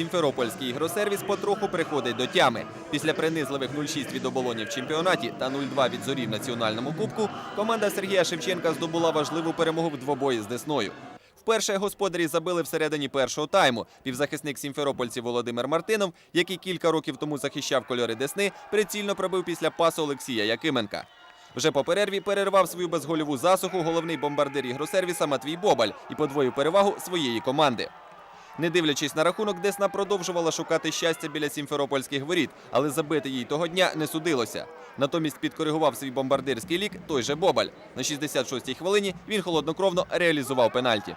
Сімферопольський ігросервіс потроху приходить до тями. Після принизливих 0-6 від оболоні в чемпіонаті та 0-2 від зорі в національному кубку команда Сергія Шевченка здобула важливу перемогу в двобої з Десною. Вперше господарі забили всередині першого тайму. Півзахисник сімферопольців Володимир Мартинов, який кілька років тому захищав кольори Десни, прицільно пробив після пасу Олексія Якименка. Вже по перерві перервав свою безгольову засуху головний бомбардир ігросервіса Матвій Бобаль і подвоїв перевагу своєї команди. Не дивлячись на рахунок, Десна продовжувала шукати щастя біля сімферопольських воріт, але забити їй того дня не судилося. Натомість підкоригував свій бомбардирський лік той же Бобаль. На 66-й хвилині він холоднокровно реалізував пенальті.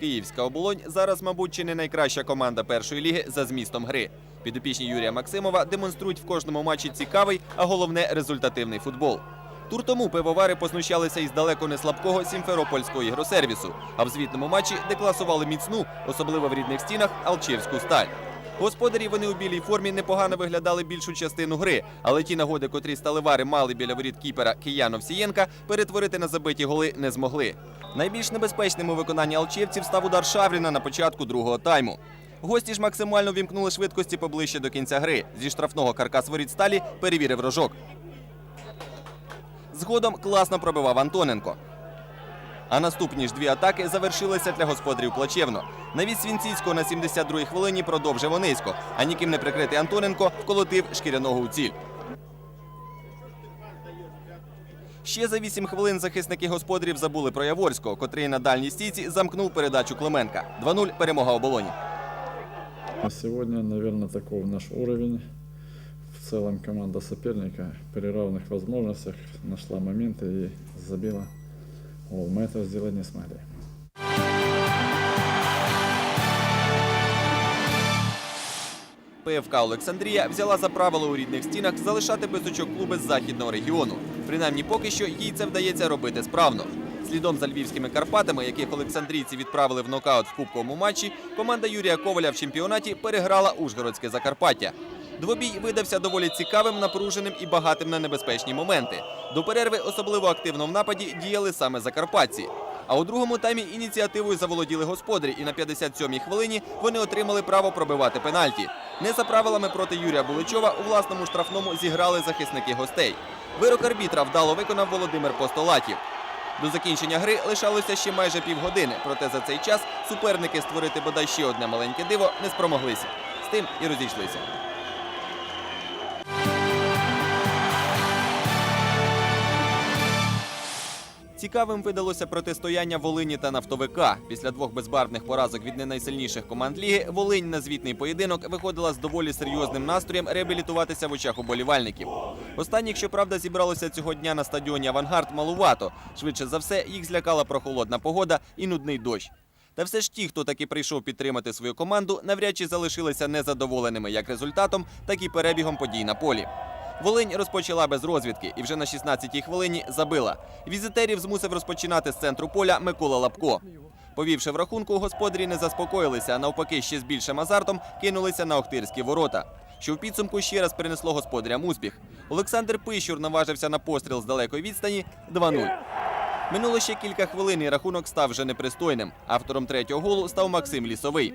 Київська оболонь зараз, мабуть, чи не найкраща команда першої ліги за змістом гри. Підопічні Юрія Максимова демонструють в кожному матчі цікавий, а головне результативний футбол. Тур тому пивовари познущалися із далеко не слабкого сімферопольського ігросервісу, а в звітному матчі декласували міцну, особливо в рідних стінах, Алчевську сталь. Господарі вони у білій формі непогано виглядали більшу частину гри, але ті нагоди, котрі сталевари мали біля воріт кіпера Кияно Всієнка, перетворити на забиті голи не змогли. Найбільш небезпечним у виконанні алчевців став удар Шавріна на початку другого тайму. Гості ж максимально вімкнули швидкості поближче до кінця гри. Зі штрафного каркас воріт сталі перевірив рожок. Згодом класно пробивав Антоненко. А наступні ж дві атаки завершилися для господарів плачевно. Навіть Свінціцького на 72-й хвилині продовжив Онисько, а ніким не прикритий Антоненко вколотив шкіряного у ціль. Ще за 8 хвилин захисники господарів забули про Яворського, котрий на дальній стійці замкнув передачу Клименка. 2-0 перемога оболоні. А Сегодня, наверное, таков наш уровень. В целом команда соперника при равных возможностях нашла моменты и забила гол. Мы это сделать не смогли. ПФК Олександрія взяла за правило у рідних стінах залишати без очок клуби з західного регіону. Принаймні, поки що їй це вдається робити справно. Слідом за львівськими Карпатами, яких Олександрійці відправили в нокаут в кубковому матчі, команда Юрія Коваля в чемпіонаті переграла Ужгородське Закарпаття. Двобій видався доволі цікавим, напруженим і багатим на небезпечні моменти. До перерви особливо активно в нападі діяли саме закарпатці. А у другому таймі ініціативою заволоділи господарі, і на 57-й хвилині вони отримали право пробивати пенальті. Не за правилами проти Юрія Буличова у власному штрафному зіграли захисники гостей. Вирок арбітра вдало виконав Володимир Постолатів. До закінчення гри лишалося ще майже півгодини, проте за цей час суперники створити бодай ще одне маленьке диво не спромоглися. З тим і розійшлися. Цікавим видалося протистояння Волині та нафтовика. Після двох безбарвних поразок від не найсильніших команд ліги Волинь на звітний поєдинок виходила з доволі серйозним настроєм реабілітуватися в очах уболівальників. Останніх, щоправда, зібралося цього дня на стадіоні Авангард малувато. Швидше за все, їх злякала прохолодна погода і нудний дощ. Та все ж ті, хто таки прийшов підтримати свою команду, навряд чи залишилися незадоволеними як результатом, так і перебігом подій на полі. Волинь розпочала без розвідки і вже на 16-й хвилині забила. Візитерів змусив розпочинати з центру поля Микола Лапко. Повівши в рахунку, господарі не заспокоїлися, а навпаки, ще з більшим азартом кинулися на Охтирські ворота. Що в підсумку ще раз принесло господарям успіх. Олександр Пищур наважився на постріл з далекої відстані 2-0. Минуло ще кілька хвилин, і рахунок став вже непристойним. Автором третього голу став Максим Лісовий.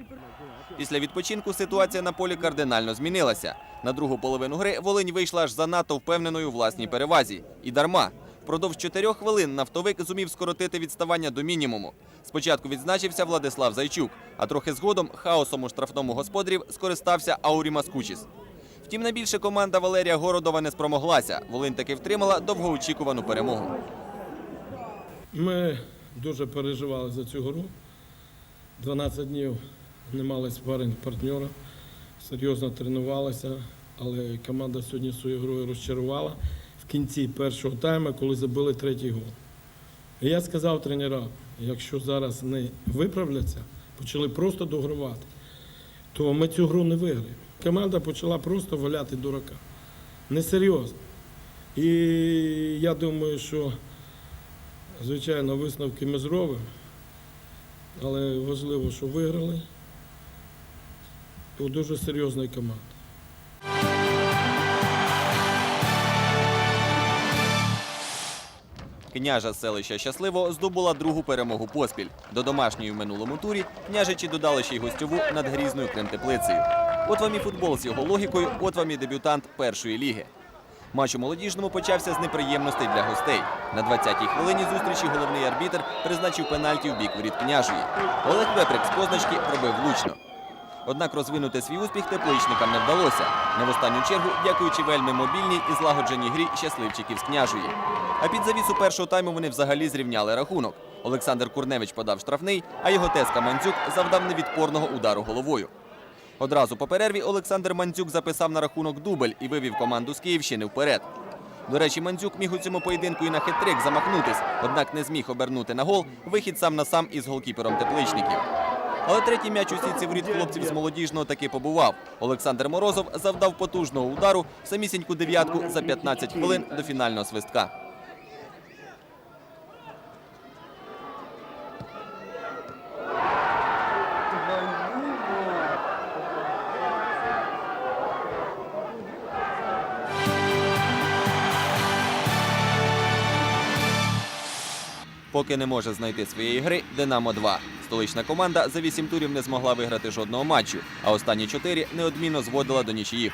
Після відпочинку ситуація на полі кардинально змінилася. На другу половину гри Волинь вийшла аж занадто впевненою у власній перевазі. І дарма. Впродовж чотирьох хвилин нафтовик зумів скоротити відставання до мінімуму. Спочатку відзначився Владислав Зайчук, а трохи згодом хаосом у штрафному господарів скористався Аурі Маскучіс. Втім, найбільше команда Валерія Городова не спромоглася. Волинь таки втримала довгоочікувану перемогу. Ми дуже переживали за цю гру. 12 днів не мали спаринг партнера, серйозно тренувалися, але команда сьогодні своєю грою розчарувала в кінці першого тайму, коли забили третій гол. І я сказав тренерам, якщо зараз не виправляться, почали просто догравати, то ми цю гру не виграємо. Команда почала просто валяти дурака. Несерйозно. І я думаю, що Звичайно, висновки ми зробимо, але важливо, що виграли у дуже серйозної команди. Княжа селища Щасливо здобула другу перемогу поспіль. До домашньої в минулому турі княжичі додали ще й гостьову над грізною Кримтеплицею. От вам і футбол з його логікою, от вам і дебютант першої ліги. Матч у молодіжному почався з неприємностей для гостей. На 20-й хвилині зустрічі головний арбітр призначив пенальті в бік воріт княжої. Олег Веприк з позначки пробив влучно. Однак розвинути свій успіх тепличникам не вдалося. Не в останню чергу, дякуючи вельми мобільній і злагодженій грі щасливчиків з княжої. А під завісу першого тайму вони взагалі зрівняли рахунок. Олександр Курневич подав штрафний, а його тезка Мандзюк завдав невідпорного удару головою. Одразу по перерві Олександр Мандзюк записав на рахунок дубль і вивів команду з Київщини вперед. До речі, Мандзюк міг у цьому поєдинку і на хитрик замахнутись, однак не зміг обернути на гол вихід сам на сам із голкіпером тепличників. Але третій м'яч у сітці воріт хлопців з молодіжного таки побував. Олександр Морозов завдав потужного удару в самісіньку дев'ятку за 15 хвилин до фінального свистка. Поки не може знайти своєї гри Динамо 2 Столична команда за вісім турів не змогла виграти жодного матчу, а останні чотири неодмінно зводила до нічиїх.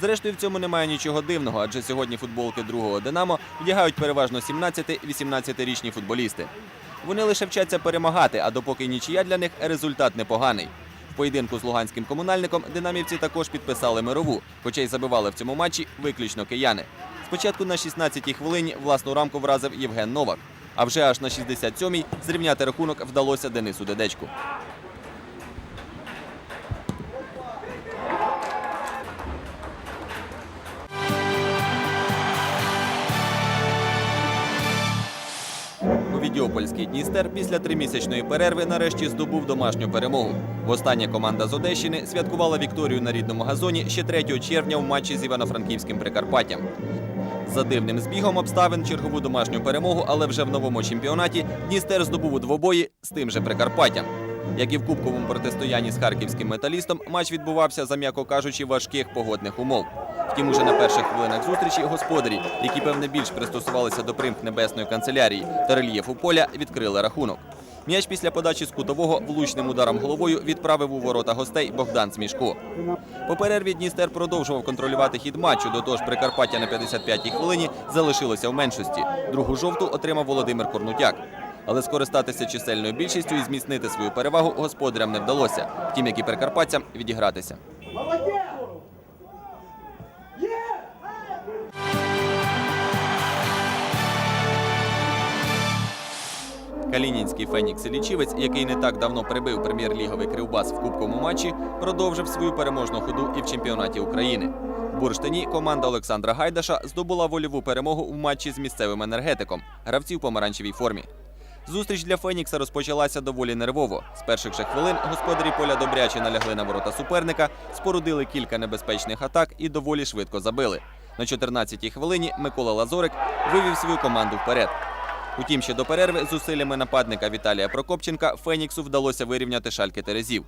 Зрештою, в цьому немає нічого дивного, адже сьогодні футболки другого Динамо вдягають переважно 17-18-річні футболісти. Вони лише вчаться перемагати, а допоки нічия для них результат непоганий. В поєдинку з луганським комунальником динамівці також підписали мирову, хоча й забивали в цьому матчі виключно кияни. Спочатку на 16-й хвилині власну рамку вразив Євген Новак. А вже аж на 67-й зрівняти рахунок вдалося Денису Дедечку. Овідіопольський Дністер після тримісячної перерви нарешті здобув домашню перемогу. Востаннє команда з Одещини святкувала вікторію на рідному газоні ще 3 червня в матчі з Івано-Франківським Прикарпаттям. За дивним збігом обставин чергову домашню перемогу, але вже в новому чемпіонаті Дністер здобув у двобої з тим же Прикарпаттям. Як і в кубковому протистоянні з харківським металістом, матч відбувався за, м'яко кажучи, важких погодних умов. Втім, уже на перших хвилинах зустрічі господарі, які певне більш пристосувалися до примх небесної канцелярії та рельєфу поля, відкрили рахунок. М'яч після подачі з кутового влучним ударом головою відправив у ворота гостей Богдан Смішко. По перерві Дністер продовжував контролювати хід матчу. До того ж, Прикарпаття на 55-й хвилині залишилося в меншості. Другу жовту отримав Володимир Корнутяк. Але скористатися чисельною більшістю і зміцнити свою перевагу господарям не вдалося. Втім, як і прикарпатцям відігратися. Калінінський Фенікс Ілічівець, який не так давно прибив прем'єр-ліговий кривбас в кубковому матчі, продовжив свою переможну ходу і в чемпіонаті України. В Бурштині команда Олександра Гайдаша здобула вольову перемогу в матчі з місцевим енергетиком. Гравці в помаранчевій формі. Зустріч для Фенікса розпочалася доволі нервово. З перших же хвилин господарі поля добряче налягли на ворота суперника, спорудили кілька небезпечних атак і доволі швидко забили. На 14-й хвилині Микола Лазорик вивів свою команду вперед. Утім, ще до перерви зусиллями нападника Віталія Прокопченка Феніксу вдалося вирівняти шальки Терезів.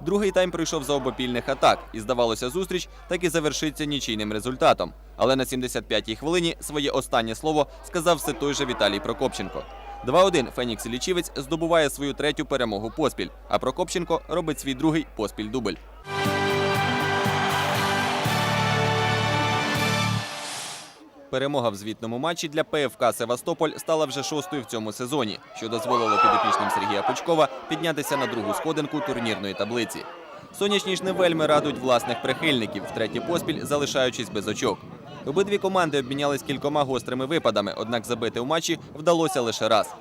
Другий тайм пройшов за обопільних атак, і здавалося, зустріч так і завершиться нічийним результатом. Але на 75-й хвилині своє останнє слово сказав все той же Віталій Прокопченко. 2-1 Фенікс Лічівець здобуває свою третю перемогу поспіль, а Прокопченко робить свій другий поспіль дубль. Перемога в звітному матчі для ПФК Севастополь стала вже шостою в цьому сезоні, що дозволило підопічним Сергія Пучкова піднятися на другу сходинку турнірної таблиці. Сонячні ж не вельми радують власних прихильників, втретє поспіль залишаючись без очок. Обидві команди обмінялись кількома гострими випадами, однак забити у матчі вдалося лише раз.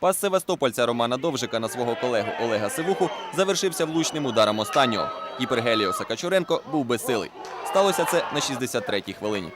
Пас Севастопольця Романа Довжика на свого колегу Олега Сивуху завершився влучним ударом останнього. Кіпер Геліоса Качуренко був безсилий. Сталося це на 63-й хвилині.